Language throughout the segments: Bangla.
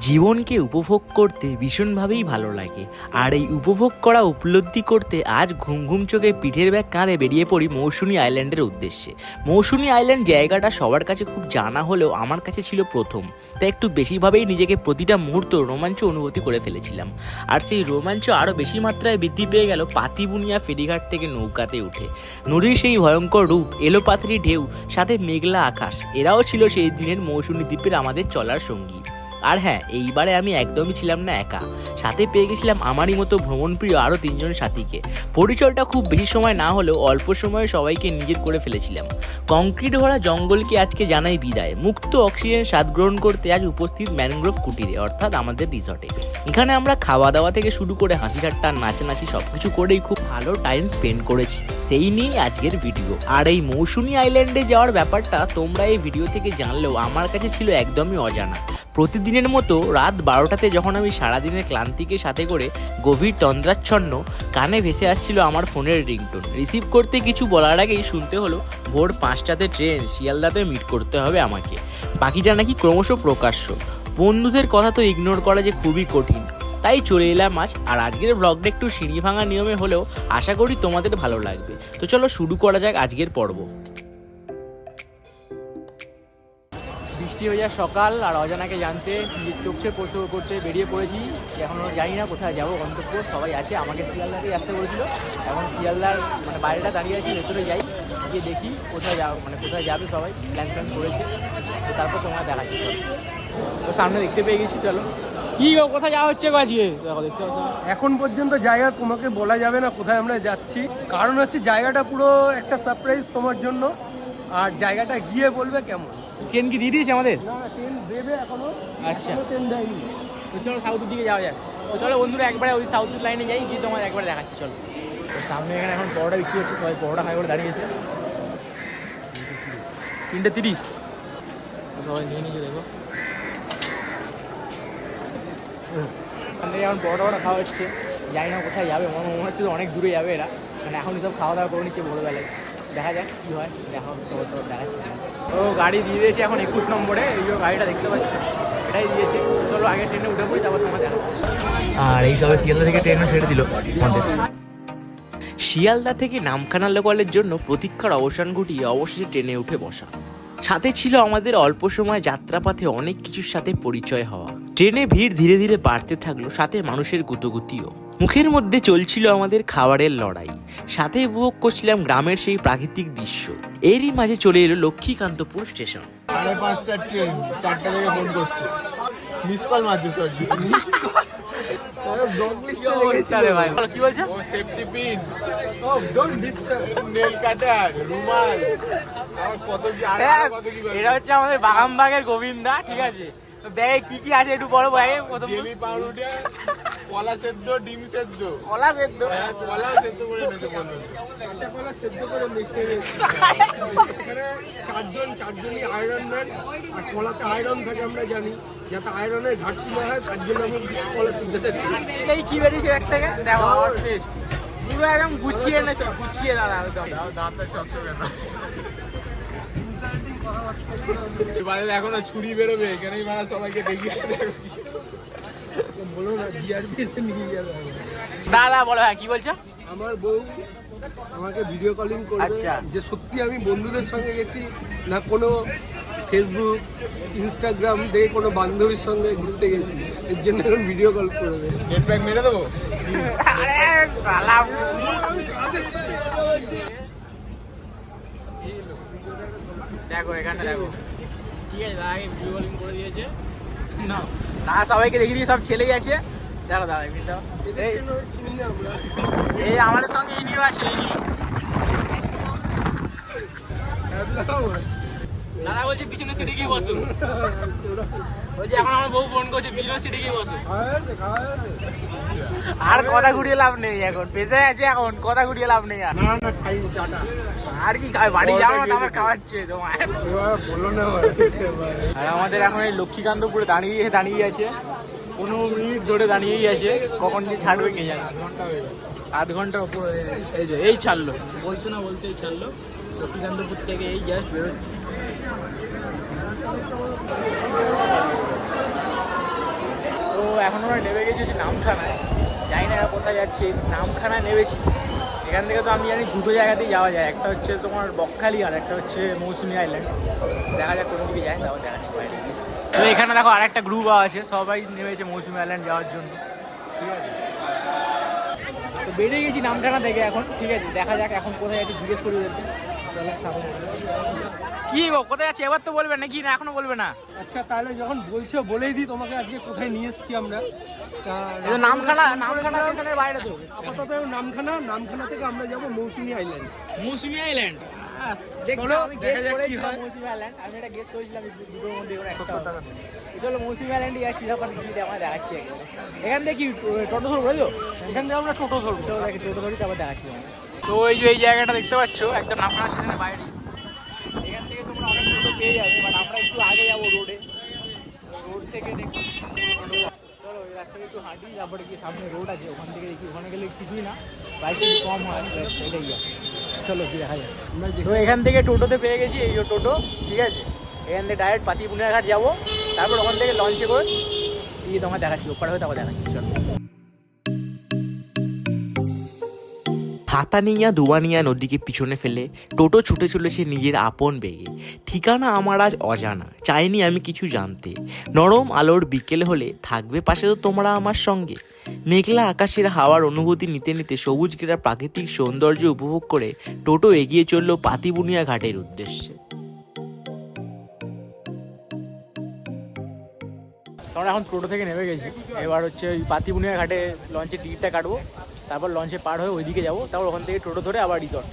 জীবনকে উপভোগ করতে ভীষণভাবেই ভালো লাগে। আর এই উপভোগ করা উপলব্ধি করতে আজ ঘুম ঘুম চোখে পিঠের ব্যাগ কাঁধে বেরিয়ে পড়ি মৌসুমী আইল্যান্ডের উদ্দেশ্যে। মৌসুমী আইল্যান্ড জায়গাটা সবার কাছে খুব জানা হলেও আমার কাছে ছিল প্রথম। তাই একটু বেশিভাবেই নিজেকে প্রতিটা মুহূর্ত রোমাঞ্চ অনুভূতি করে ফেলেছিলাম। আর সেই রোমাঞ্চ আরও বেশি মাত্রায় বৃদ্ধি পেয়ে গেল পাতিবুনিয়া ফেরিঘাট থেকে নৌকাতে উঠে। নদীর সেই ভয়ঙ্কর রূপ, এলোপাথারি ঢেউ, সাথে মেঘলা আকাশ, এরাও ছিল সেই দিনের মৌসুমী দ্বীপের আমাদের চলার সঙ্গী। আর হ্যাঁ এইবারে আমি একদমই ছিলাম না একা। সাথে পেয়ে গেছিলাম আমারই মতো ভ্রমণপ্রিয় আরও তিনজন সাথীকে। পরিচয়টা খুব বেশি সময় না হলেও অল্প সময়ে সবাইকে নিজের করে ফেলেছিলাম। কংক্রিট ভরা জঙ্গলকে আজকে জানাই বিদায়। মুক্ত অক্সিজেন স্বাদ গ্রহণ করতে আজ উপস্থিত ম্যানগ্রোভ কুটিরে, অর্থাৎ আমাদের রিসর্টে। এখানে আমরা খাওয়া দাওয়া থেকে শুরু করে হাসি ঠাট্টা নাচানাচি সব কিছু করেই খুব ভালো টাইম স্পেন্ড করেছি। সেই নিয়েই আজকের ভিডিও। আর এই মৌসুমী আইল্যান্ডে যাওয়ার ব্যাপারটা তোমরা এই ভিডিও থেকে জানলেও আমার কাছে ছিল একদমই অজানা। প্রতিদিনের মতো রাত বারোটাতে যখন আমি সারাদিনের ক্লান্তিকে সাথে করে গভীর তন্দ্রাচ্ছন্ন কানে ভেসে আসছিল আমার ফোনের রিংটোন। রিসিভ করতে কিছু বলার আগেই শুনতে হলো, ভোর পাঁচটাতে ট্রেন, শিয়ালদাতে মিট করতে হবে আমাকে। বাকিটা নাকি ক্রমশ প্রকাশ্য। বন্ধুদের কথা তো ইগনোর করা যে খুবই কঠিন। তাই চলে এলাম আজ, আর আজকের ব্লগটা একটু সিঁড়ি ভাঙা নিয়মে হলেও আশা করি তোমাদের ভালো লাগবে। তো চলো শুরু করা যাক আজকের পর্ব। বৃষ্টি হয়ে যায় সকাল, আর অজানাকে জানতে চোখে করতে করতে বেরিয়ে পড়েছি। এখনও জানি না কোথায় যাব, গন্তব্য সবাই আছে, আমাকে শিয়ালদাতেই আসতে বলেছিল। এখন শিয়ালদার মানে বাইরেটা দাঁড়িয়ে আছি, ভেতরে যাই, গিয়ে দেখি কোথায় যাব মানে কোথায় যাবে সবাই প্ল্যান প্ল্যান করেছে। তো তারপর তোমার দেখাচ্ছি চলো তো সামনে দেখতে পেয়ে গেছি, চলো। কি গো, কোথায় যাওয়া হচ্ছে আজকে? দেখো, দেখতে এখন পর্যন্ত জায়গা তোমাকে বলা যাবে না কোথায় আমরা যাচ্ছি। কারণ হচ্ছে জায়গাটা পুরো একটা সারপ্রাইজ তোমার জন্য, আর জায়গাটা গিয়ে বলবে কেমন। ট্রেন কি দিয়ে দিয়েছে আমাদের? আচ্ছা। তো চলো সাউথের দিকে যাওয়া যাক। তো চলো বন্ধুরা একবারে ওই সাউথের লাইনে যাই গিয়ে তোমার একবার দেখাচ্ছি চলো। সামনে এখানে এখন পরোটা বিক্রি হচ্ছে সবাই পরোটা খাই করে দাঁড়িয়েছে। তিনটে তিরিশ। সবাই নিয়ে নিয়ে দেখো। এখান থেকে এখন পরোটা ফরোটা খাওয়া হচ্ছে। জানি না কোথায় যাবে আমার মনে হচ্ছে অনেক দূরে যাবে এরা। মানে এখন সব খাওয়া দাওয়া করে নিচ্ছে ভোরবেলায়। দেখা যাক কী হয় দেখা তো তো ও গাড়ি দিয়ে দিয়েছে এখন একুশ নম্বরে এই যে গাড়িটা দেখতে পাচ্ছি এটাই দিয়েছে। চলো আগে ট্রেনে উঠে পড়ি তারপর তোমার দেখাচ্ছি আর এই সবে শিয়ালদা থেকে ট্রেনও ছেড়ে দিল আমাদের। শিয়ালদা থেকে নামখানা লোকালের জন্য প্রতীক্ষার অবসান ঘটিয়ে অবশেষে ট্রেনে উঠে বসা। সাথে ছিল আমাদের অল্প সময় যাত্রাপথে অনেক কিছুর সাথে পরিচয় হওয়া। ট্রেনে ভিড় ধীরে ধীরে বাড়তে থাকল সাথে মানুষের গুতগুতিও। মুখের মধ্যে চলছিল আমাদের খাবারের লড়াই। সাথে উপভোগ করছিলাম গ্রামের সেই প্রাকৃতিক দৃশ্য। এরই মাঝে চলে এলো লক্ষ্মীকান্তপুর স্টেশন। সাড়ে পাঁচটা ট্রেন চারটা থেকে ফোন করছে। মিস কল মারছে সরি কত কি আর হ্যাঁ, এটা হচ্ছে আমাদের বাগানবাগের গোবিন্দা ঠিক আছে? ব্যাগে কি কি আছে একটু বড় ব্যাগে প্রথম জেলি পাউরুটি কলা সেদ্ধ ডিম সেদ্ধ। কলা সেদ্ধ? হ্যাঁ, কলাও সেদ্ধ করে এনেছে বন্ধু কাঁচা কলা সেদ্ধ করে মেখে এখানে চারজন চারজনই আয়রন ম্যান আর কলাতে আয়রন থাকে আমরা জানি। যাতে আয়রনের ঘাটতি না হয় তার জন্য আমরা কলা থাকি এই কি বেরিয়েছে ব্যাগ থেকে? দেখো আমার টেস্ট পুরো একদম গুছিয়ে এনেছে গুছিয়ে দাদা একদম। দাঁতটা চকচকে এবারে এখনও ছুরি বেরোবে এখানেই মারা সবাইকে দেখিয়ে দাদা বলো হ্যাঁ কি বলছো? আমার বউ আমাকে ভিডিও কলিং করবে আচ্ছা। যে সত্যি আমি বন্ধুদের সঙ্গে গেছি না কোনো ফেসবুক ইনস্টাগ্রাম থেকে কোনো বান্ধবীর সঙ্গে ঘুরতে গেছি। এর জন্য এখন ভিডিও কল করবে। প্যাক মেরে দেবো? আরে দেখো এখানে দেখো। ঠিক আছে? দাদা ভিডিও কলিং করে দিয়েছে। না। দাদা সবাইকে দেখিয়ে দিয়ে সব ছেলেই আছে। দাদা এমনি দাও এই আমাদের সঙ্গে ইনিও আছে ইনি দাদা বলছে পিছনে সিটে গিয়ে বসো। বলছে এখন আমার বউ ফোন করছে পিছনে সিটে গিয়ে বসো। আর কথা ঘুরিয়ে লাভ নেই এখন। পেশায় আছে এখন কথা ঘুরিয়ে লাভ নেই আর। না না খাই আর কি খাবে? বাড়ি যাও না আমার খাওয়াচ্ছে তোমার এবার বলো না আর আমাদের এখন এই লক্ষ্মীকান্তপুরে দাঁড়িয়ে দাঁড়িয়ে আছে। পনেরো মিনিট ধরে দাঁড়িয়েই আছে। কখন যে ছাড়বে কে জানে? ঘণ্টা আধ ঘণ্টার উপর এই যে এই ছাড়লো। বলতে না বলতেই ছাড়লো। লক্ষ্মীকান্তপুর থেকে এই জাস্ট বেরোচ্ছি। তো এখন আমরা নেমে গেছি হচ্ছে নামখানায়। জানি না কোথায় যাচ্ছে, নামখানায় নেমেছি। এখান থেকে তো আমি জানি দুটো জায়গাতেই যাওয়া যায়। একটা হচ্ছে তোমার বকখালি আর একটা হচ্ছে মৌসুমি আইল্যান্ড। দেখা যাক কোন দিকে যায় তারপর দেখাচ্ছি বাইরে। তো এখানে দেখো আর একটা গ্রুপ আছে, সবাই নেমেছে মৌসুমি আইল্যান্ড যাওয়ার জন্য। ঠিক আছে? তো বেরিয়ে গেছি নামখানা থেকে এখন, ঠিক আছে? দেখা যাক এখন কোথায় আছে জিজ্ঞেস করি। কি গো কোথায় যাচ্ছে? এবার তো বলবে নাকি? না এখনও বলবে না। আচ্ছা তাহলে যখন বলছো বলেই দিই তোমাকে আজকে কোথায় নিয়ে এসেছি আমরা। নামখানা নামখানা স্টেশনের বাইরে তো। আপাতত নামখানা নামখানা থেকে আমরা যাব মৌসুমী আইল্যান্ড। মৌসুমি আইল্যান্ড? এখান থেকে কি টোটো ধরবো এখান থেকে আমরা টোটো ধরবো। টোটো ধরি তারপর দেখাচ্ছি তোমাকে। তো এই যে এই জায়গাটা দেখতে পাচ্ছ একদম নামখানা স্টেশনের বাইরে। এখান থেকে তোমরা অনেক টোটো পেয়ে যাবে বাট আমরা একটু আগে যাব রোডে। রোড থেকে দেখি চলো ওই রাস্তা থেকে একটু হাঁটি তারপরে কি সামনে রোড আছে ওখান থেকে দেখি ওখানে গেলে কিছুই না প্রাইস একটু কম হয় এটাই চলো কি দেখা যায় তো এখান থেকে টোটোতে পেয়ে গেছি এই যে টোটো ঠিক আছে? এখান থেকে ডাইরেক্ট পাতি ঘাট যাব তারপর ওখান থেকে লঞ্চে করে দিয়ে তোমার দেখাচ্ছি ওপার হয়ে তারপর দেখাচ্ছি চলো। হাতানিয়া দুয়ানিয়া নদীকে পিছনে ফেলে, টোটো ছুটে চলেছে নিজের আপন বেগে। ঠিকানা আমার আজ অজানা, চাইনি আমি কিছু জানতে। নরম আলোর বিকেল হলে থাকবে পাশে তো তোমরা আমার সঙ্গে। মেঘলা আকাশের হাওয়ার অনুভূতি নিতে নিতে সবুজ ঘেরা প্রাকৃতিক সৌন্দর্য উপভোগ করে টোটো এগিয়ে চলল পাতিবুনিয়া ঘাটের উদ্দেশ্যে। আমরা এখন টোটো থেকে নেমে গেছি। এবার হচ্ছে ওই পাতিবুনিয়া ঘাটে লঞ্চের টিকিটটা কাটবো। তারপর লঞ্চে পার হয়ে ওইদিকে যাব তারপর ওখান থেকে টোটো ধরে আবার রিসর্ট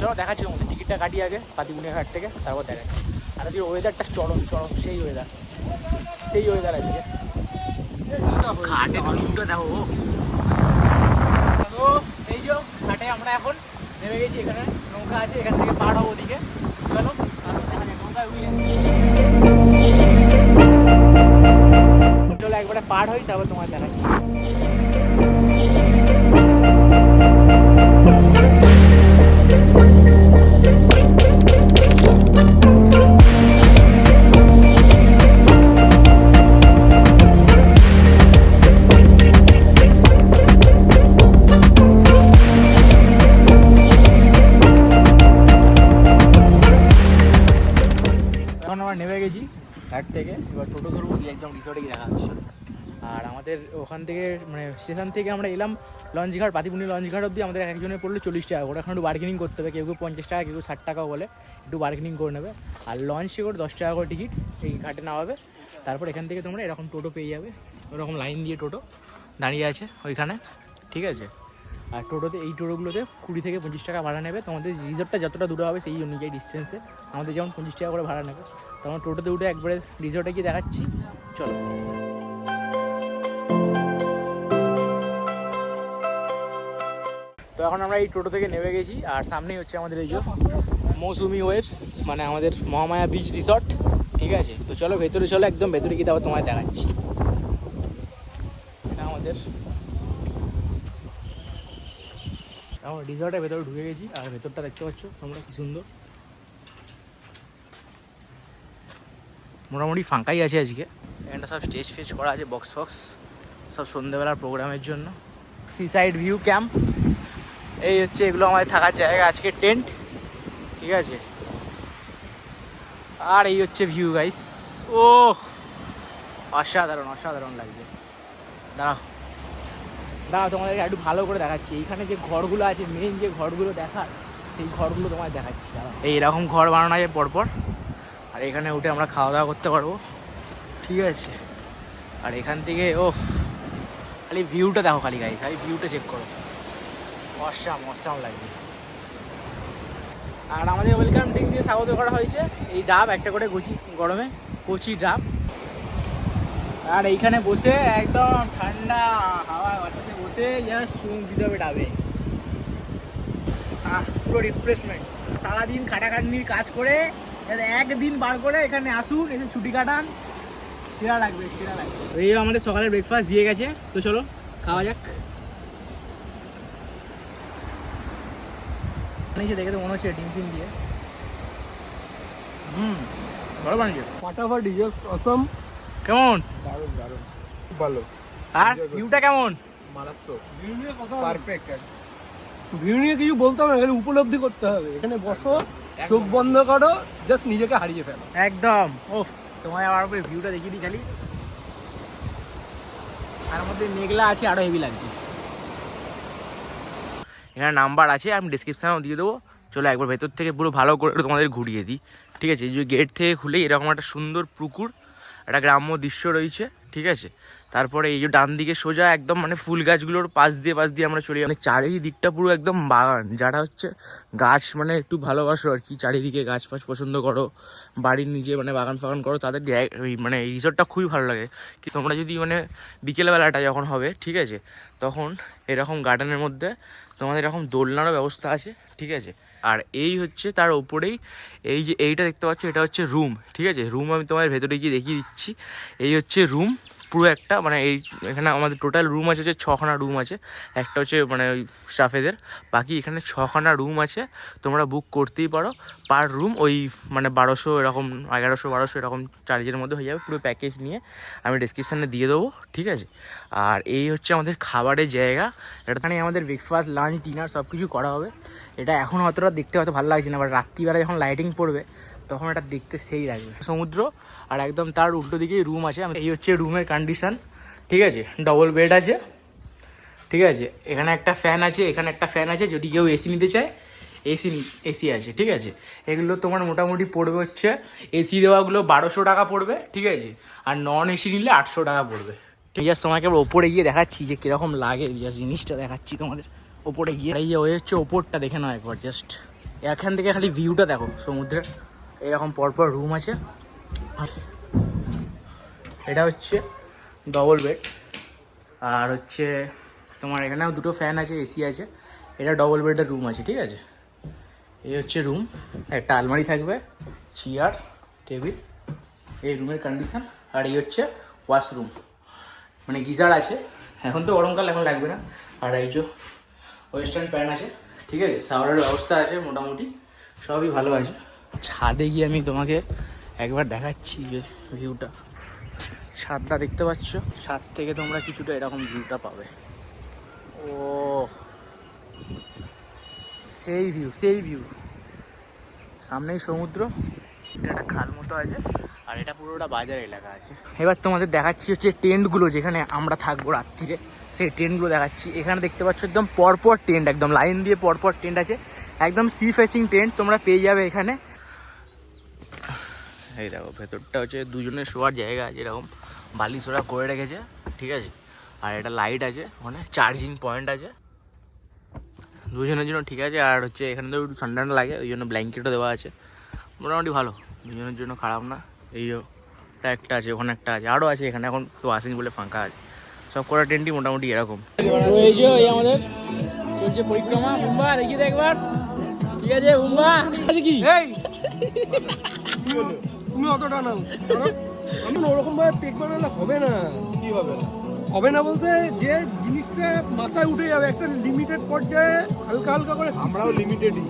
চলো দেখাচ্ছি তোমাদের টিকিটটা কাটি আগে পাতিবুনিয়া ঘাট থেকে তারপর দেখাচ্ছি। আর আজকে ওয়েদারটা চরম চরম সেই ওয়েদার সেই ওয়েদার আজকে। ঘাটের ভিউটা দেখো। তো এই যে ঘাটে আমরা এখন নেমে গেছি এখানে নৌকা আছে এখান থেকে পার হব ওদিকে। চলো তারপর দেখা নৌকায় উঠে চলো একবারে পার হই তারপর তোমার দেখাচ্ছি। ঘাট থেকে, এবার টোটো ধরবো দিয়ে একদম রিসর্টে গিয়ে দেখা হচ্ছে আর আমাদের ওখান থেকে মানে স্টেশন থেকে আমরা এলাম লঞ্চ ঘাট পাতিপুনি লঞ্চ ঘাট অবধি। আমাদের একজনের পড়ল চল্লিশ টাকা করে। এখন একটু বার্গেনিং করতে হবে, কেউ কেউ পঞ্চাশ টাকা, কেউ ষাট টাকা বলে। একটু বার্গেনিং করে নেবে। আর লঞ্চে করে দশ টাকা করে টিকিট, এই ঘাটে নামাবে। তারপর এখান থেকে তোমরা এরকম টোটো পেয়ে যাবে। ওরকম লাইন দিয়ে টোটো দাঁড়িয়ে আছে ওইখানে। ঠিক আছে? আর টোটোতে, এই টোটোগুলোতে কুড়ি থেকে পঁচিশ টাকা ভাড়া নেবে। তোমাদের রিসর্টটা যতটা দূরে হবে সেই অনুযায়ী ডিস্টেন্সে আমাদের যেমন পঁচিশ টাকা করে ভাড়া নেবে। তো আমরা টোটোতে উঠে একবারে রিসর্টে গিয়ে দেখাচ্ছি। চলো। তো এখন আমরা এই টোটো থেকে নেমে গেছি, আর সামনেই হচ্ছে আমাদের এই যে মৌসুমি ওয়েবস মানে আমাদের মহামায়া বিচ রিসর্ট ঠিক আছে? তো চলো ভেতরে, চলো একদম ভেতরে গিয়ে তারপর তোমায় দেখাচ্ছি। এটা আমাদের। রিসর্টের ভেতরে ঢুকে গেছি, আর ভেতরটা দেখতে পাচ্ছ তোমরা কি সুন্দর। মোটামুটি ফাঁকাই আছে আজকে। এখানটা সব স্টেজ ফেজ করা আছে বক্স ফক্স সব সন্ধ্যেবেলার প্রোগ্রামের জন্য। সি সাইড ভিউ ক্যাম্প এই হচ্ছে এগুলো আমাদের থাকার জায়গা, আজকে টেন্ট ঠিক আছে? আর এই হচ্ছে ভিউ গাইস ও অসাধারণ অসাধারণ লাগছে। দাঁড়াও। দাঁড়াও, তোমাদেরকে একটু ভালো করে দেখাচ্ছি। এইখানে যে ঘরগুলো আছে মেন যে ঘরগুলো দেখার, সেই ঘরগুলো তোমায় দেখাচ্ছি, দাঁড়াও। এই এরকম ঘর বানানো যায় পরপর? আর এখানে উঠে আমরা খাওয়া দাওয়া করতে পারব। ঠিক আছে। আর এখান থেকে ও খালি ভিউটা দেখো খালি গাইস খালি ভিউটা চেক করো। অসাম অসাম লাগবে। আর আমাদের ওয়েলকাম ড্রিঙ্ক দিয়ে স্বাগত করা হয়েছে। এই ডাব, একটা করে কচি, গরমে কচি ডাব। আর এইখানে বসে একদম ঠান্ডা হাওয়া বাতাসে বসে জাস্ট চুমুক দিতে হবে ডাবে। পুরো রিফ্রেশমেন্ট সারাদিন খাটাখাটনির কাজ করে একদিন বার করে এখানে আসুন এসে ছুটি কাটান। সেরা লাগবে সেরা লাগবে। এই আমাদের সকালে ব্রেকফাস্ট দিয়ে গেছে। তো চলো খাওয়া যাক। দেখে তো মনে হচ্ছে ডিম ফিম দিয়ে। হুম ভালো বানিয়েছে। ফাটাফাটি জাস্ট অসম কেমন? দারুণ দারুণ। খুব ভালো। আর ভিউটা কেমন? ভিউ নিয়ে কথা পারফেক্ট ভিউ নিয়ে কিছু বলতে হবে না এখানে উপলব্ধি করতে হবে। এখানে বসো। চোখ বন্ধ করো জাস্ট নিজেকে হারিয়ে ফেলো। একদম। ও তোমায় আবার উপরে ভিউটা দেখিয়ে দিই খালি। তার মধ্যে মেঘলা আছে আরও হেভি লাগছে। এখানে নাম্বার আছে আমি ডিসক্রিপশানেও দিয়ে দেবো। চলো একবার ভেতর থেকে পুরো ভালো করে তোমাদের ঘুরিয়ে দিই। ঠিক আছে এই যে গেট থেকে খুলে এরকম একটা সুন্দর পুকুর একটা গ্রাম্য দৃশ্য রয়েছে ঠিক আছে? তারপরে এই যে ডান দিকে সোজা একদম মানে ফুল গাছগুলোর পাশ দিয়ে পাশ দিয়ে আমরা চলে। মানে চারিদিকটা পুরো একদম বাগান, যারা হচ্ছে গাছ মানে একটু ভালোবাসো আর কি, চারিদিকে গাছ ফাছ পছন্দ করো, বাড়ির নিজে মানে বাগান ফাগান করো, তাদের ওই মানে রিসোর্টটা খুবই ভালো লাগে। কি তোমরা যদি মানে বিকেলবেলাটা যখন হবে, ঠিক আছে, তখন এরকম গার্ডেনের মধ্যে তোমাদের এরকম দোলনারও ব্যবস্থা আছে, ঠিক আছে। আর এই হচ্ছে তার ওপরেই এই যে এইটা দেখতে পাচ্ছ, এটা হচ্ছে রুম ঠিক আছে। রুম আমি তোমাদের ভেতরে গিয়ে দেখিয়ে দিচ্ছি। এই হচ্ছে রুম পুরো একটা মানে এই এখানে আমাদের টোটাল রুম আছে হচ্ছে ছখানা রুম আছে। একটা হচ্ছে মানে ওই স্টাফেদের বাকি এখানে ছখানা রুম আছে, তোমরা বুক করতেই পারো। পার রুম ওই মানে বারোশো এরকম, এগারোশো, বারোশো এরকম চার্জের মধ্যে হয়ে যাবে পুরো প্যাকেজ নিয়ে। আমি ডিসক্রিপশানে দিয়ে দেবো, ঠিক আছে? আর এই হচ্ছে আমাদের খাবারের জায়গা। এখানে আমাদের ব্রেকফাস্ট লাঞ্চ ডিনার সব কিছু করা হবে। এটা এখন অতটা দেখতে হয়তো ভালো লাগছে না বাট রাত্রিবেলা যখন লাইটিং পড়বে, তখন এটা দেখতে সেই লাগবে। সমুদ্র আর একদম তার উল্টো দিকেই রুম আছে। এই হচ্ছে রুমের কন্ডিশন ঠিক আছে? ডবল বেড আছে। ঠিক আছে? এখানে একটা ফ্যান আছে, এখানে একটা ফ্যান আছে। যদি কেউ এসি নিতে চায় এসি এসি আছে। ঠিক আছে? এগুলো তোমার মোটামুটি পড়বে হচ্ছে এসি দেওয়াগুলো বারোশো টাকা পড়বে। ঠিক আছে? আর নন এসি নিলে আটশো টাকা পড়বে। ঠিক আছে? তোমাকে ওপরে গিয়ে দেখাচ্ছি যে কীরকম লাগে। জিনিসটা দেখাচ্ছি তোমাদের। ওপরে গিয়ে। এই যে, ওই হচ্ছে ওপরটা দেখে নাও একবার জাস্ট এখান থেকে খালি ভিউটা দেখো, সমুদ্রের। এরকম পরপর রুম আছে। এটা হচ্ছে ডবল বেড আর হচ্ছে তোমার এখানেও দুটো ফ্যান আছে এসি আছে। এটা ডবল বেডের রুম আছে, ঠিক আছে? এই হচ্ছে রুম একটা আলমারি থাকবে চেয়ার টেবিল এই রুমের কন্ডিশন আর এই হচ্ছে ওয়াশরুম মানে গিজার আছে। এখন তো গরমকাল, এখন লাগবে না। আর এই যে ওয়েস্টার্ন প্যান আছে, ঠিক আছে? সাওয়ারের ব্যবস্থা আছে, মোটামুটি। সবই ভালো আছে। ছাদে গিয়ে আমি তোমাকে একবার দেখাচ্ছি ভিউটা ছাদটা দেখতে পাচ্ছ? ছাদ থেকে তোমরা কিছুটা এরকম ভিউটা পাবে। ও, সেই ভিউ সেই ভিউ সামনেই সমুদ্র। এটা একটা খাল মতো আছে, আর এটা পুরোটা বাজার এলাকা আছে। এবার তোমাদের দেখাচ্ছি হচ্ছে টেন্টগুলো যেখানে আমরা থাকব রাত্রিরে। সেই টেন্টগুলো দেখাচ্ছি। এখানে দেখতে পাচ্ছ একদম পরপর টেন্ট, একদম লাইন দিয়ে পরপর টেন্ট আছে। একদম সি ফেসিং টেন্ট তোমরা পেয়ে যাবে এখানে। এই দেখো ভেতরটা হচ্ছে দুজনের শোয়ার জায়গা আছে এরকম বালিশ ওরা করে রেখেছে ঠিক আছে? আর এটা লাইট আছে ওখানে চার্জিং পয়েন্ট আছে। দুজনের জন্য ঠিক আছে আর হচ্ছে এখানে তো একটু ঠান্ডা ঠান্ডা লাগে ওই জন্য ব্ল্যাঙ্কেটও দেওয়া আছে। মোটামুটি ভালো দুজনের জন্য খারাপ না। এই একটা আছে ওখানে একটা আছে আরও আছে এখানে এখন তো আসেনি বলে ফাঁকা আছে। সব কটা টেন্টই মোটামুটি এরকম। এই যে এই আমাদের চলছে পরিক্রমা বুম্বা দেখি একবার। ঠিক আছে বুম্বা আছে কি এই তুমি অতটা নাও। কারণ আমি ওরকম ভাবে পেক বানালে হবে না। কি হবে? না হবে না বলতে যে জিনিসটা মাথায় উঠে যাবে একটা লিমিটেড পর্যায়ে হালকা হালকা করে আমরাও লিমিটেডই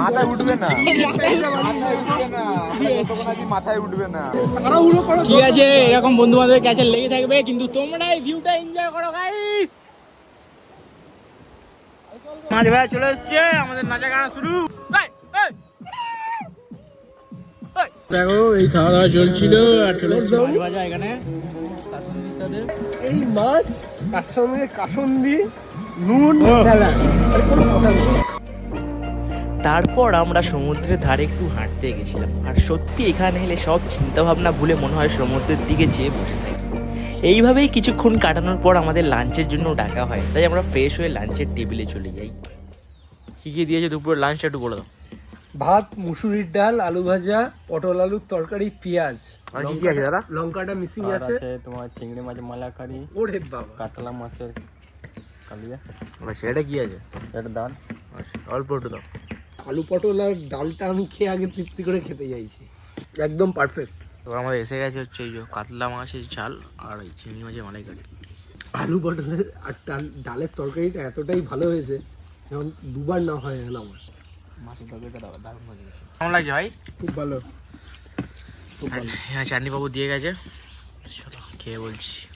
মাথায় উঠবে না। মাথায় উঠবে না। আমরা যতক্ষণ আছি মাথায় উঠবে না। তাড়াহুড়ো করো। ঠিক আছে এরকম বন্ধু বান্ধবের কাছে লেগে থাকবে কিন্তু তোমরা এই ভিউটা এনজয় করো গাইস মাঝ ভাই চলে এসছে আমাদের নাচা গানা শুরু। দেখো এই খাওয়া দাওয়া চলছিল আর চলে ভাজা এখানে। এই মাছ তার সঙ্গে কাসন্দি নুন তারপর আমরা সমুদ্রের ধারে একটু হাঁটতে গেছিলাম আর সত্যি এখানে এলে সব চিন্তাভাবনা ভুলে মনে হয় সমুদ্রের দিকে চেয়ে বসে থাকি। এইভাবেই কিছুক্ষণ কাটানোর পর আমাদের লাঞ্চের জন্য ডাকা হয় তাই আমরা ফ্রেশ হয়ে লাঞ্চের টেবিলে চলে যাই। কী কী দিয়েছে দুপুরে লাঞ্চটা একটু বলে দাও। ভাত মুসুরির ডাল আলু ভাজা পটল আলুর তরকারি পেঁয়াজ। আর কি কি আছে দাদা? লঙ্কাটা মিসিং আছে। আছে তোমার চিংড়ি মাছের মালাকারি ওরে বাবা। কাতলা মাছের কালিয়া। আচ্ছা এটা কি আছে? এটা ডাল। আচ্ছা অল্প একটু দাও। আলু পটল আর ডালটা আমি খেয়ে আগে তৃপ্তি করে খেতে চাইছি একদম পারফেক্ট এবার আমাদের এসে গেছে হচ্ছে এই যে কাতলা মাছের ঝাল আর এই চিংড়ি মাছের মালাইকারি আলু পটলের আর ডাল ডালের তরকারিটা এতটাই ভালো হয়েছে যেমন দুবার না হয় গেল আমার। মাছের তরকারিটা দারুণ মজা গেছে। কেমন লাগছে ভাই? খুব ভালো। হ্যাঁ চাটনি দিয়ে গেছে। চলো খেয়ে বলছি।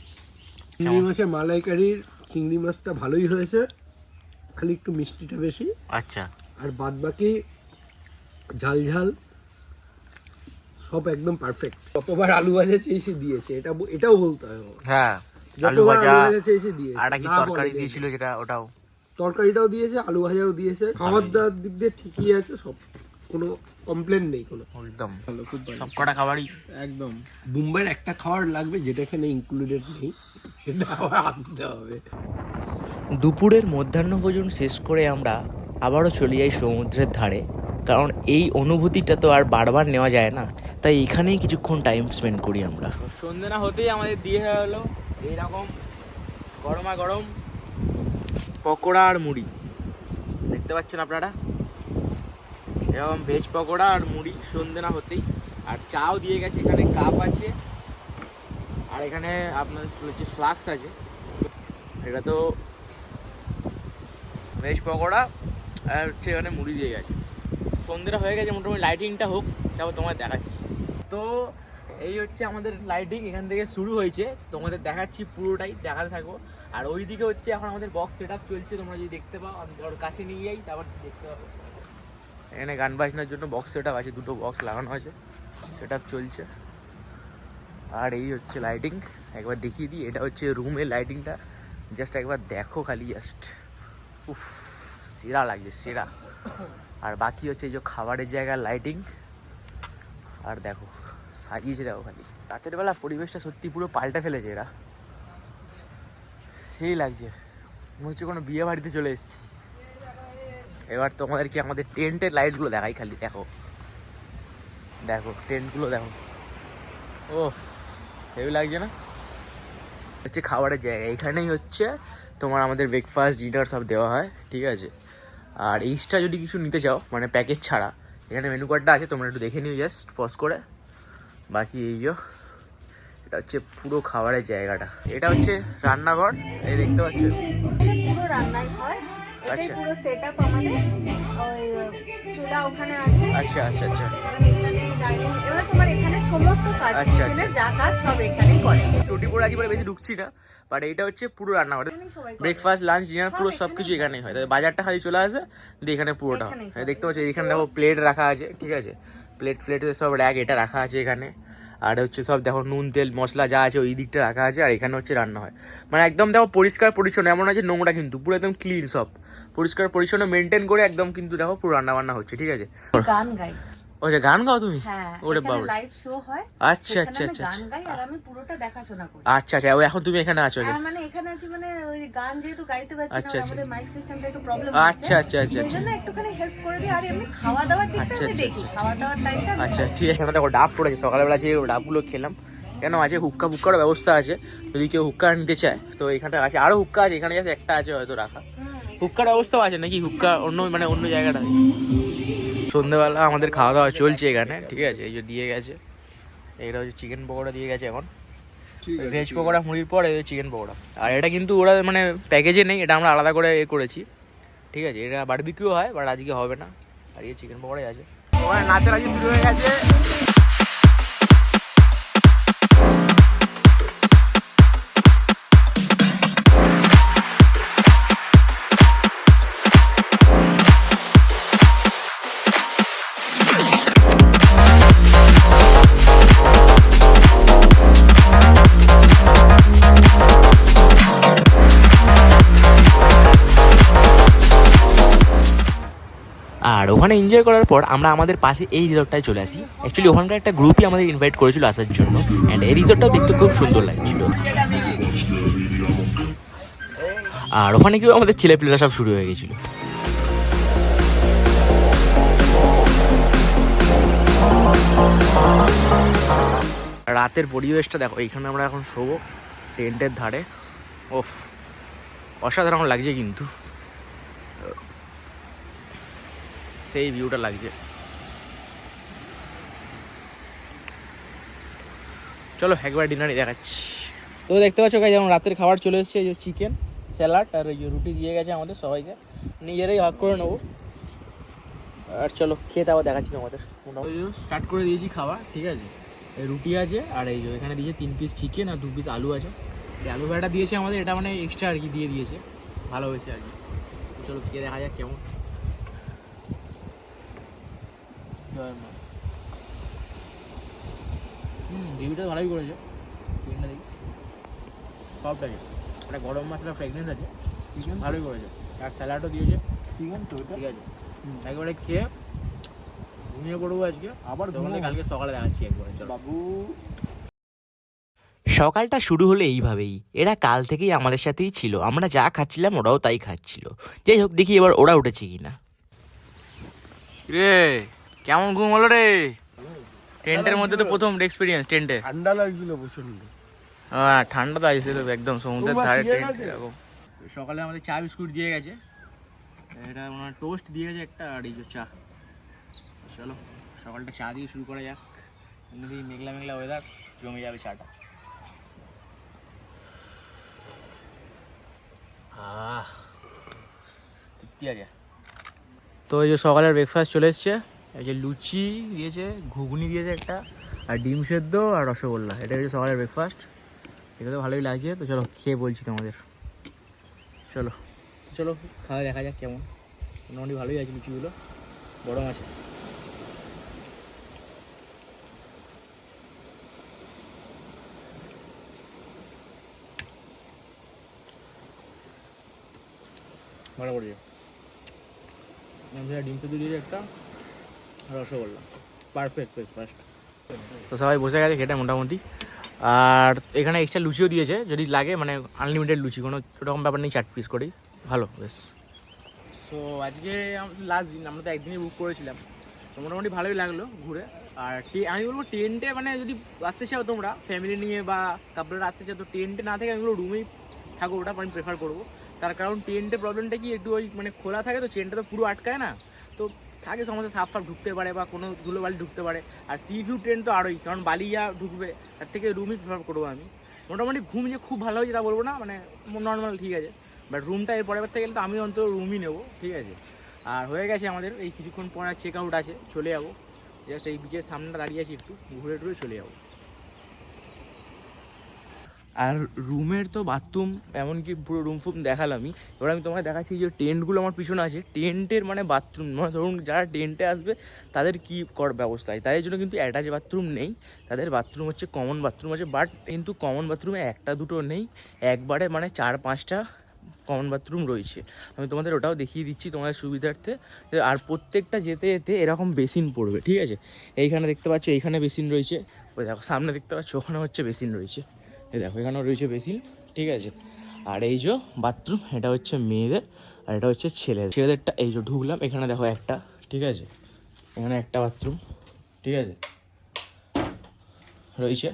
চিংড়ি মাছের মালাইকারির চিংড়ি মাছটা ভালোই হয়েছে। খালি একটু মিষ্টিটা বেশি। আচ্ছা। আর বাদ বাকি ঝাল ঝাল সব একদম পারফেক্ট যতবার আলু ভাজা চেয়েছে দিয়েছে। এটা এটাও বলতে হবে। হ্যাঁ আলু ভাজা দিয়েছে। আর কি তরকারি দিয়েছিল যেটা ওটাও। তরকারিটাও দিয়েছে আলু ভাজাও দিয়েছে। খাবার দাবার দিক দিয়ে ঠিকই আছে সব কোনো কমপ্লেন নেই কোনো। একদম। ভালো খুব ভালো। সব কটা খাবারই। একদম। মুম্বাইয়ের একটা খাবার লাগবে যেটা এখানে ইনক্লুডেড নেই সেটা আবার আনতে হবে। দুপুরের মধ্যাহ্নভোজন শেষ করে আমরা আবারও চলে যাই সমুদ্রের ধারে কারণ এই অনুভূতিটা তো আর বারবার নেওয়া যায় না তাই এখানেই কিছুক্ষণ টাইম স্পেন্ড করি আমরা। সন্ধ্যে না হতেই আমাদের দিয়ে হয়ে হলো এইরকম গরমা গরম। পকোড়া আর মুড়ি। দেখতে পাচ্ছেন আপনারা? এরকম ভেজ পকোড়া আর মুড়ি সন্ধে না হতেই। আর চাও দিয়ে গেছে, এখানে কাপ আছে। আর এখানে আপনার হচ্ছে ফ্লাক্স আছে। এটা তো ভেজ পকোড়া আর হচ্ছে এখানে মুড়ি দিয়ে গেছে। সন্ধ্যেটা হয়ে গেছে, মোটামুটি লাইটিংটা হোক, তারপর তোমার দেখাচ্ছি। তো এই হচ্ছে আমাদের লাইটিং এখান থেকে শুরু হয়েছে। তোমাদের দেখাচ্ছি পুরোটাই, দেখাতে থাকব। আর ওইদিকে হচ্ছে এখন আমাদের বক্স সেট আপ চলছে, তোমরা যদি দেখতে পাও, আমি ওর কাছে নিয়ে যাই, তারপর দেখতে পাবো। এখানে গান বাজনার জন্য বক্স সেট আছে, দুটো বক্স লাগানো আছে সেট চলছে। আর এই হচ্ছে লাইটিং একবার দেখিয়ে দিই, এটা হচ্ছে রুমের লাইটিংটা জাস্ট একবার দেখো খালি জাস্ট উফ, সেরা লাগছে, সেরা। আর বাকি হচ্ছে এই যে খাবারের জায়গার লাইটিং আর দেখো, সাজিয়েছে দেখো খালি। রাতের বেলা পরিবেশটা সত্যি পুরো পাল্টে ফেলেছে এরা। সেই লাগছে। মনে হচ্ছে কোনো বিয়ে বাড়িতে চলে এসেছি। এবার তোমাদেরকে আমাদের টেন্টের লাইটগুলো দেখাই খালি, দেখো। দেখো, টেন্টগুলো দেখো। ও হেভি লাগছে না? হচ্ছে খাবারের জায়গা। এখানেই হচ্ছে তোমার আমাদের ব্রেকফাস্ট ডিনার সব দেওয়া হয়, ঠিক আছে? আর এক্সট্রা যদি কিছু নিতে চাও মানে প্যাকেজ ছাড়া, এখানে মেনু কার্ডটা আছে, তোমরা একটু দেখে নিও জাস্ট পজ করে। বাকি এই যো। এটা হচ্ছে পুরো খাবারের জায়গাটা। এটা হচ্ছে রান্নাঘর এই দেখতে পাচ্ছ? এখানে পুরো রান্নাই হয় আচ্ছা। পুরো সেট আমাদের। চুলা ওখানে আছে। আচ্ছা আচ্ছা আচ্ছা। এবার এখানে ডাইনিং তোমার এখানে সমস্ত কাজ আচ্ছা, কিচেনের যা কাজ সব এখানেই করে। চটি পড়ে আছি বেশি ঢুকছি না বাট এইটা হচ্ছে পুরো রান্নাঘর। ব্রেকফাস্ট লাঞ্চ ডিনার পুরো সব কিছু এখানেই হয়। তাই বাজারটা খালি চলে আসে দিয়ে এখানে পুরোটা। দেখতে পাচ্ছি এখানে দেখো প্লেট রাখা আছে ঠিক আছে। প্লেট প্লেট সব র্যাক এটা রাখা আছে এখানে। আর হচ্ছে সব দেখো নুন, তেল, মশলা যা আছে ওই দিকটা রাখা আছে আর এখানে হচ্ছে রান্না হয়। মানে একদম দেখো পরিষ্কার পরিচ্ছন্ন, এমন আছে নোংরা কিন্তু, পুরো একদম ক্লিন সব। পরিষ্কার পরিচ্ছন্ন মেনটেন করে একদম কিন্তু দেখো পুরো রান্না বান্না হচ্ছে, ঠিক আছে? গান গাই। যে গান গাও তুমি? হ্যাঁ ওরে এখানে বাবা। লাইভ শো হয়। আচ্ছা আচ্ছা আচ্ছা গান আচ্ছা। গাই আর আমি পুরোটা দেখাশোনা করি। আচ্ছা আচ্ছা ও এখন তুমি এখানে আছো হ্যাঁ মানে এখানে আছি মানে ওই গান যেহেতু গাইতে পারছি আচ্ছা, না আচ্ছা। আমাদের মাইক সিস্টেমটা একটু প্রবলেম আচ্ছা, আচ্ছা, আচ্ছা, আচ্ছা। জন্য একটুখানি হেল্প করে দিই। আর এমনি খাওয়া দাওয়ার দিকটা আচ্ছা, আমি আচ্ছা, দেখি। খাওয়া দাওয়ার টাইমটা আচ্ছা ঠিক আছে এখানে দেখো ডাব পড়েছে সকালবেলা যে ডাবগুলো খেলাম কেন আছে হুক্কা ফুক্কারও ব্যবস্থা আছে। যদি কেউ হুক্কা নিতে চায় তো এখানটা আছে। আরও হুক্কা আছে এখানে জাস্ট একটা আছে হয়তো রাখা। হুক্কার ব্যবস্থাও আছে নাকি? হুক্কা অন্য মানে অন্য জায়গাটা সন্ধ্যেবেলা আমাদের খাওয়া দাওয়া চলছে এখানে ঠিক আছে? এই যে দিয়ে গেছে। এটা হচ্ছে চিকেন পকোড়া দিয়ে গেছে এখন। ভেজ পকোড়া মুড়ির পর এই চিকেন পকোড়া। আর এটা কিন্তু ওরা মানে প্যাকেজে নেই এটা আমরা আলাদা করে এ করেছি। ঠিক আছে? এটা বারবিকিউ হয় বাট আজকে হবে না। আর এই চিকেন পকোড়াই আছে। ওখানে আজকে শুরু হয়ে গেছে। ওখানে এনজয় করার পর আমরা আমাদের পাশে এই রিসর্টটায় চলে আসি। অ্যাকচুয়ালি ওখানকার একটা গ্রুপই আমাদের ইনভাইট করেছিল আসার জন্য। অ্যান্ড এই রিসর্টটাও দেখতে খুব সুন্দর লাগছিল। আর ওখানে কেউ আমাদের ছেলেপিলেরা সব শুরু হয়ে গেছিল। রাতের পরিবেশটা দেখো, এইখানে আমরা এখন শোবো, টেন্টের ধারে। ওফ, অসাধারণ লাগছে কিন্তু। সেই ভিউটা লাগছে। চলো একবার ডিনারই দেখাচ্ছি। তো দেখতে পাচ্ছ গাই যেমন রাতের খাবার চলে এসেছে এই যে চিকেন স্যালাড আর এই যে রুটি দিয়ে গেছে আমাদের সবাইকে। নিজেরাই ভাগ করে নেব। আর চলো খেয়ে তারপর দেখাচ্ছি আমাদের স্টার্ট করে দিয়েছি খাবার ঠিক আছে? এই রুটি আছে আর এই যে এখানে দিয়েছে তিন পিস চিকেন আর দু পিস আলু আছে। যে আলু ভাড়াটা দিয়েছে আমাদের এটা মানে এক্সট্রা আর কি দিয়ে দিয়েছে। ভালো হয়েছে আর কি। চলো খেয়ে দেখা যাক কেমন। হুম রিভিউটা ভালোই করেছে। চিকেনটা দেখি। সফট আছে একটা গরম মশলা ফ্রেগনেন্স আছে চিকেন ভালোই করেছে। আর স্যালাডও দিয়েছে। চিকেন তো ঠিক আছে। একবারে খেয়ে ঘুমিয়ে পড়ব আজকে। আবার তোমাদের কালকে সকালে দেখাচ্ছি একবারে চলো। বাবু। সকালটা শুরু হলো এইভাবেই। এরা কাল থেকেই আমাদের সাথেই ছিল। আমরা যা খাচ্ছিলাম ওরাও তাই খাচ্ছিল। যাই হোক দেখি এবার ওরা উঠেছে কিনা। রে! কেমন ঘুম হলো রে? টেন্টের মধ্যে তো প্রথম এক্সপিরিয়েন্স টেন্টে। ঠান্ডা লাগছিল প্রচণ্ড হ্যাঁ ঠান্ডা তো আসছে তো একদম সমুদ্রের ধারে টেন্ট এরকম। সকালে আমাদের চা বিস্কুট দিয়ে গেছে। এটা ওনার টোস্ট দিয়ে গেছে একটা আর এই যে চা। চলো সকালটা চা দিয়ে শুরু করা যাক। এমনি মেঘলা মেঘলা ওয়েদার জমে যাবে চাটা। আহ তৃপ্তি আছে। তো এই যে সকালের ব্রেকফাস্ট চলে এসছে। এই যে লুচি দিয়েছে, ঘুগনি দিয়েছে একটা, আর ডিম সেদ্ধ আর রসগোল্লা। এটা হচ্ছে সকালের ব্রেকফাস্ট এটা তো ভালোই লাগছে। তো চলো, খেয়ে বলছি তোমাদের। চলো। চলো, খাওয়া দেখা যাক কেমন। মোটামুটি ভালোই আছে লুচিগুলো। গরম আছে ভালো করেছে ডিম সেদ্ধ দিয়েছে একটা। রসগোল্লা। পারফেক্ট ব্রেকফাস্ট তো সবাই বসে গেছে খেটে মোটামুটি। আর এখানে এক্সট্রা লুচিও দিয়েছে যদি লাগে মানে আনলিমিটেড লুচি কোনো রকম ব্যাপার নেই চার পিস করেই। ভালো বেশ। সো আজকে লাস্ট দিন আমরা তো একদিনই বুক করেছিলাম। তো মোটামুটি ভালোই লাগল ঘুরে। আর আমি বলব টেন্টে মানে যদি আসতে চাও তোমরা ফ্যামিলি নিয়ে বা কাপড়রা আসতে চাও তো টেন্টে না থেকে আমি বলব রুমেই থাকো ওটা আমি প্রেফার করব। তার কারণ টেন্টে প্রবলেমটা কি একটু ওই মানে খোলা থাকে তো চেনটা তো পুরো আটকায় না। তো থাকে সমস্ত সাপ ঢুকতে পারে বা কোনো ধুলো বালি ঢুকতে পারে। আর সি ভিউ ট্রেন তো আরোই, কারণ বালি যা ঢুকবে, তার থেকে রুমই প্রেফার করব আমি। মোটামুটি ঘুম যে খুব ভালো হয়েছে তা বলব না মানে নর্মাল ঠিক আছে। বাট রুমটা এর পরের থেকে তো আমি অন্তত রুমই নেব, ঠিক আছে। আর হয়ে গেছে আমাদের, এই কিছুক্ষণ পর চেক আউট আছে, চলে যাব। জাস্ট এই বিচের সামনে দাঁড়িয়ে আছি একটু, ঘুরে টুরে চলে যাব। আর রুমের তো বাথরুম এমনকি পুরো রুম ফুম দেখালামই। এবার আমি তোমাকে দেখাচ্ছি যে টেন্টগুলো আমার পিছনে আছে। টেন্টের মানে বাথরুম মানে ধরুন যারা টেন্টে আসবে, তাদের কী কর ব্যবস্থা হয় তাদের জন্য কিন্তু অ্যাটাচ বাথরুম নেই। তাদের বাথরুম হচ্ছে কমন বাথরুম আছে বাট কিন্তু কমন বাথরুমে একটা দুটো নেই। একবারে মানে চার পাঁচটা কমন বাথরুম রয়েছে। আমি তোমাদের ওটাও দেখিয়ে দিচ্ছি তোমাদের সুবিধার্থে। আর প্রত্যেকটা যেতে যেতে এরকম বেসিন পড়বে, ঠিক আছে? এইখানে দেখতে পাচ্ছ, এইখানে বেসিন রয়েছে। ওই দেখো, সামনে দেখতে পাচ্ছ, ওখানে হচ্ছে বেসিন রয়েছে। এই দেখো, এখানেও রয়েছে বেসিন, ঠিক আছে? আর এই যে বাথরুম, এটা হচ্ছে মেয়েদের, আর এটা হচ্ছে ছেলেদের। ছেলেদেরটা এই যে ঢুকলাম, এখানে দেখো একটা, ঠিক আছে? এখানে একটা বাথরুম, ঠিক আছে? রয়েছে।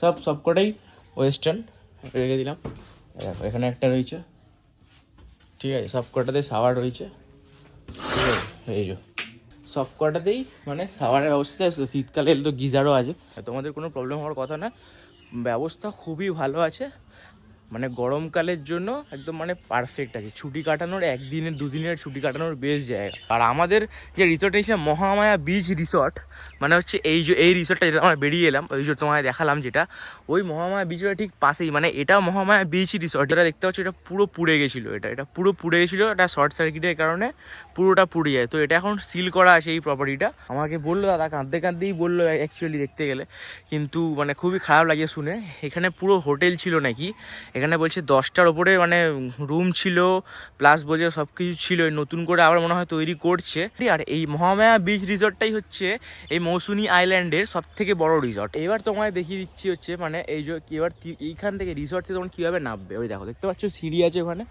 সব সব কটাই ওয়েস্টার্ন, রেখে দিলাম। দেখো, এখানে একটা রয়েছে, ঠিক আছে? সব কটাতে সাওয়ার রয়েছে, ঠিক আছে? এই যে, সব কটাতেই মানে সাওয়ারের ব্যবস্থা শীতকালে তো গিজারও আছে। তোমাদের কোনো প্রবলেম হওয়ার কথা না। ব্যবস্থা খুবই ভালো আছে। মানে গরমকালের জন্য একদম মানে পারফেক্ট আছে। ছুটি কাটানোর একদিনের, দুদিনের ছুটি কাটানোর বেশ জায়গা। আর আমাদের যে রিসর্ট এসে মহামায়া বিচ রিসর্ট মানে হচ্ছে এই যে, এই রিসর্টটা যেটা আমরা বেরিয়ে এলাম, ওই যে তোমায় দেখালাম যেটা, ওই মহামায়া বিচের ঠিক পাশেই মানে এটা মহামায়া বিচ রিসর্ট যেটা দেখতে পাচ্ছ এটা পুরো পুড়ে গেছিল এটা এটা পুরো পুড়ে গেছিল, এটা শর্ট সার্কিটের কারণে পুরোটা পুড়ে যায়। তো এটা এখন সিল করা আছে এই প্রপার্টিটা আমাকে বলল দাদা, কাঁদতে কাঁদতেই বলল অ্যাকচুয়ালি দেখতে গেলে। কিন্তু মানে খুবই খারাপ লাগে শুনে। এখানে পুরো হোটেল ছিল নাকি? এখানে বলছে দশটার ওপরে মানে রুম ছিল প্লাস বলছে সব কিছু ছিল নতুন করে আবার মনে হয় তৈরি করছে। আর এই মহামায়া বিচ রিসর্টটাই হচ্ছে এই মৌসুনি আইল্যান্ডের সব থেকে বড় রিসর্ট এবার তোমায় দেখিয়ে দিচ্ছি হচ্ছে মানে এই যে এবার এইখান থেকে রিসর্ট থেকে তোমরা কীভাবে নামবে? ওই দেখো, দেখতে পাচ্ছ সিঁড়ি আছে ওখানে?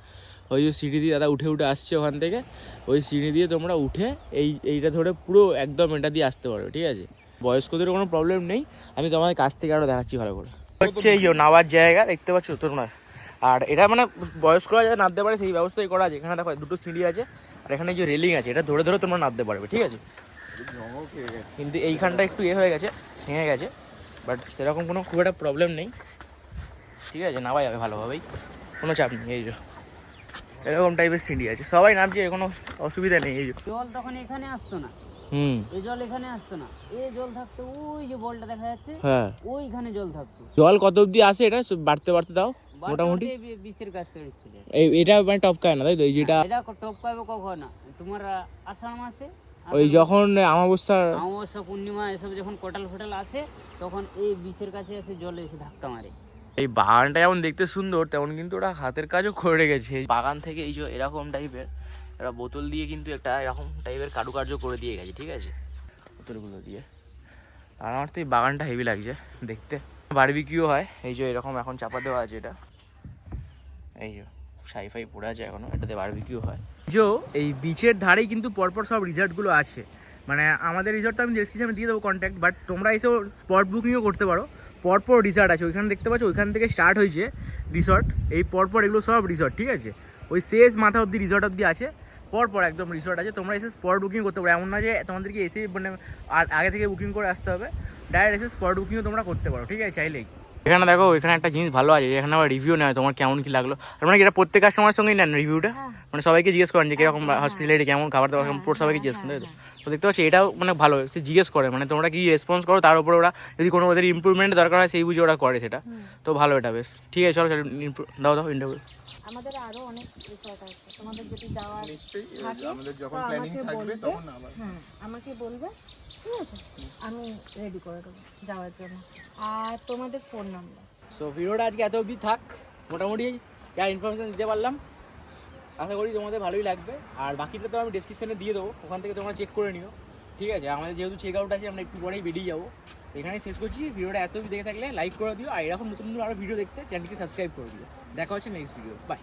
ওই যে সিঁড়ি দিয়ে দাদা উঠে উঠে আসছে ওখান থেকে। ওই সিঁড়ি দিয়ে তোমরা উঠে এই, এইটা ধরে পুরো একদম এটা দিয়ে আসতে পারবে, ঠিক আছে? বয়স্কদের কোনো প্রবলেম নেই। আমি তোমাদের কাছ থেকে আরও দেখাচ্ছি ভালো করে। হচ্ছে এই নামার জায়গা, দেখতে পাচ্ছ তোমরা? আর এটা মানে বয়স্করা যাতে নামতে পারে সেই ব্যবস্থাই করা আছে। এখানে দেখো দুটো সিঁড়ি আছে আর এখানে যে রেলিং আছে এটা ধরে ধরে তোমরা নামতে পারবে ঠিক আছে? কিন্তু এইখানটা একটু এ হয়ে গেছে ভেঙে গেছে বাট সেরকম কোনো খুব একটা প্রবলেম নেই। ঠিক আছে নামা যাবে ভালোভাবেই কোনো চাপ নেই এই যে। এরকম টাইপের সিঁড়ি আছে। সবাই নামছে এর কোনো অসুবিধা নেই এই জল তখন এখানে আসতো না। হুম। এই জল এখানে আসতো না। এই জল থাকতো ওই যে বলটা দেখা যাচ্ছে হ্যাঁ। ওইখানে জল থাকতো। জল কত অবধি আসে এটা বাড়তে বাড়তে দাও। মোটামুটি? বাচ্চাদের বি- বিচের কাছ এই এটা মানে টপকায় না তাই তো? যেটা এটা টপ পাবে কখন? তোমার আষাঢ় মাসে? ওই যখন আমাবস্যার অমাবস্যা পূর্ণিমা এসব যখন কোটাল ফোটাল আসে তখন এই বিচের কাছে এসে জলে এসে ধাক্কা মারে। এই বাগানটা যেমন দেখতে সুন্দর তেমন কিন্তু ওরা হাতের কাজও করে রেখেছে বাগান থেকে এই যে এরকম টাইপের এরা বোতল দিয়ে কিন্তু একটা এরকম টাইপের কারুকার্য করে দিয়ে গেছে ঠিক আছে? বোতলগুলো দিয়ে। আর আমার তো এই বাগানটা হেভি লাগছে দেখতে। বারবিকিউ হয় এই যে এরকম এখন চাপা দেওয়া আছে এটা। এই সাই ফাই পড়ে আছে এখনও, এটাতে বারবিকিউ হয়। যে, এই বিচের ধারেই কিন্তু পরপর সব রিসর্টগুলো আছে। মানে আমাদের রিসর্ট তো আমি ডেসক্রিপশনে দিয়ে দেবো কন্ট্যাক্ট বাট তোমরা এসেও স্পট বুকিংও করতে পারো। পরপর রিসর্ট আছে, ওইখানে দেখতে পাচ্ছ, ওইখান থেকে স্টার্ট হয়েছে রিসর্ট এই পরপর এগুলো সব রিসর্ট ঠিক আছে? ওই শেষ মাথা অবধি রিসর্ট অবধি আছে। পরপর একদম রিসর্ট আছে, তোমরা এসে স্পট বুকিং করতে পারো। এমন না যে তোমাদেরকে এসে মানে আগে থেকে বুকিং করে আসতে হবে। ডাইরেক্ট এসে স্পট বুকিংও তোমরা করতে পারো, ঠিক আছে? চাইলেই। এখানে দেখো এখানে একটা জিনিস ভালো আছে এখানে আবার রিভিউ নেয় তোমার কেমন কি লাগল। আর মানে এটা প্রত্যেক কাস্টমারের সঙ্গেই নেন রিভিউটা মানে সবাইকে জিজ্ঞেস করেন যে কীরকম হসপিটালিটি কেমন খাবার দাবার কেমন পুরো সবাইকে জিজ্ঞেস করেন তো? তো দেখতে পাচ্ছি এটাও মানে ভালো সে জিজ্ঞেস করে মানে তোমরা কি রেসপন্স করো তার উপরে ওরা যদি কোনো ওদের ইম্প্রুভমেন্ট দরকার হয় সেই বুঝে ওরা করে সেটা। তো ভালো এটা বেশ। ঠিক আছে চলো দাও দাও ইন্টারভিউ আমাদের আরও অনেক রিসর্ট আছে। তোমাদের যদি যাওয়ার নিশ্চয়ই থাকে আমাদের যখন প্ল্যানিং আমাকে থাকবে বলবে। তখন আবার। হ্যাঁ আমাকে বলবে ঠিক আছে? আমি রেডি করে দেবো যাওয়ার জন্য। আর তোমাদের ফোন নাম্বার সো ভিডিওটা আজকে এত অবধি থাক। মোটামুটি যা ইনফরমেশন দিতে পারলাম। আশা করি তোমাদের ভালোই লাগবে। আর বাকিটা তো আমি ডিসক্রিপশনে দিয়ে দেবো। ওখান থেকে তোমরা চেক করে নিও। ঠিক আছে? আমাদের যেহেতু চেক আউট আছে আমরা একটু পরেই বেরিয়ে যাব। এখানেই শেষ করছি। ভিডিওটা এত দেখে থাকলে লাইক করে দিও, আর এরকম নতুন নতুন আরও ভিডিও দেখতে চ্যানেলটিকে সাবস্ক্রাইব করে দিও। দেখা হচ্ছে নেক্সট ভিডিও বাই